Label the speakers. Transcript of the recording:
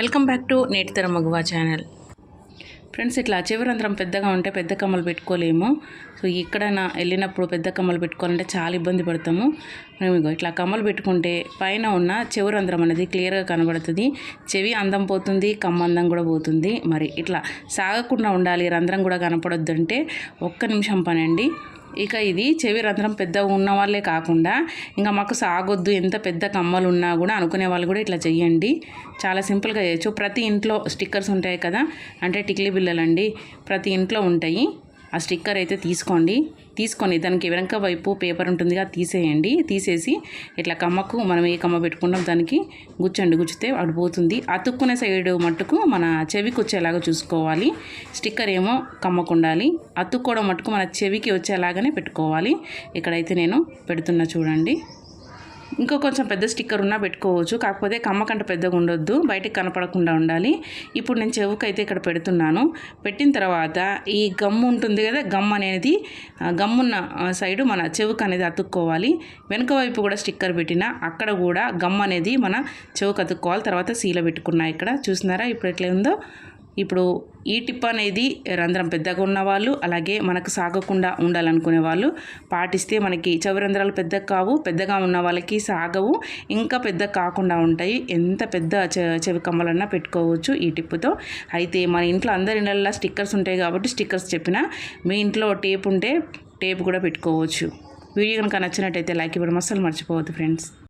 Speaker 1: Welcome back to నేటితరం మగువా channel. Friends ఇట్లా చివరంధ్రం పెద్దగా ఉంటే పెద్ద కమ్మలు పెట్టుకోలేము. సో ఎక్కడైనా వెళ్ళినప్పుడు పెద్ద కమ్మలు పెట్టుకోవాలంటే చాలా ఇబ్బంది పడతాము. మేము ఇట్లా కమ్మలు పెట్టుకుంటే పైన ఉన్న చివరంధ్రం అనేది క్లియర్గా కనబడుతుంది. చెవి అందం పోతుంది కమ్మ అందం కూడా పోతుంది. మరి ఇట్లా సాగకుండా ఉండాలి రంధ్రం కూడా కనపడొద్దంటే ఒక్క నిమిషం పనండి. ఇక ఇది చెవి రంధ్రం పెద్దగా ఉన్న వాళ్ళే కాకుండా ఇంకా మాకు సాగొద్దు ఎంత పెద్ద కమ్మలు ఉన్నా కూడా అనుకునే వాళ్ళు కూడా ఇట్లా చెయ్యండి. చాలా సింపుల్గా చేయొచ్చు. ప్రతి ఇంట్లో స్టిక్కర్స్ ఉంటాయి కదా అంటే టిక్లీ బిల్లలండి ప్రతి ఇంట్లో ఉంటాయి. ఆ స్టిక్కర్ అయితే తీసుకోండి. తీసుకొని దానికి వెనక వైపు పేపర్ ఉంటుందిగా తీసేయండి. తీసేసి ఇట్లా కమ్మకు మనం ఏ కమ్మ పెట్టుకున్నాం దానికి గుచ్చండి గుచ్చితే అటు పోతుంది. అతుక్కునే సైడ్ మట్టుకు మన చెవికి వచ్చేలాగా చూసుకోవాలి. స్టిక్కర్ ఏమో కమ్మకు ఉండాలి. అతుక్కోవడం మట్టుకు మన చెవికి వచ్చేలాగానే పెట్టుకోవాలి. ఇక్కడైతే నేను పెడుతున్నా చూడండి. ఇంకో కొంచెం పెద్ద స్టిక్కర్ ఉన్నా పెట్టుకోవచ్చు. కాకపోతే కమ్మకంట పెద్దగా ఉండొద్దు. బయటకు కనపడకుండా ఉండాలి. ఇప్పుడు నేను చెవుకైతే ఇక్కడ పెడుతున్నాను. పెట్టిన తర్వాత ఈ గమ్ము ఉంటుంది కదా గమ్ అనేది గమ్మున్న సైడు మన చెవుకు అనేది అతుక్కోవాలి. వెనుక వైపు కూడా స్టిక్కర్ పెట్టిన అక్కడ కూడా గమ్ అనేది మన చెవుకు అతుక్కోవాలి. తర్వాత సీల పెట్టుకున్నా ఇక్కడ. చూసినారా? ఇప్పుడు ఎట్లా ఉందో? ఇప్పుడు ఈ టిప్ అనేది రంధ్రం పెద్దగా ఉన్న వాళ్ళు అలాగే మనకు సాగకుండా ఉండాలనుకునే వాళ్ళు. పాటిస్తే మనకి చెవి రంధ్రాలు పెద్దగా కావు పెద్దగా ఉన్న వాళ్ళకి సాగవు. ఇంకా పెద్ద కాకుండా ఉంటాయి. ఎంత పెద్ద చె- చెవి కమ్మలన్నా పెట్టుకోవచ్చు ఈ టిప్పుతో. అయితే మన ఇంట్లో అందరి ఇళ్ళల్లో స్టిక్కర్స్ ఉంటాయి కాబట్టి స్టిక్కర్స్ చెప్పిన మీ ఇంట్లో టేప్ ఉంటే టేప్ కూడా పెట్టుకోవచ్చు. వీడియో కనుక నచ్చినట్టయితే లైక్ ఇవ్వడం అస్సలు మర్చిపోవద్దు ఫ్రెండ్స్.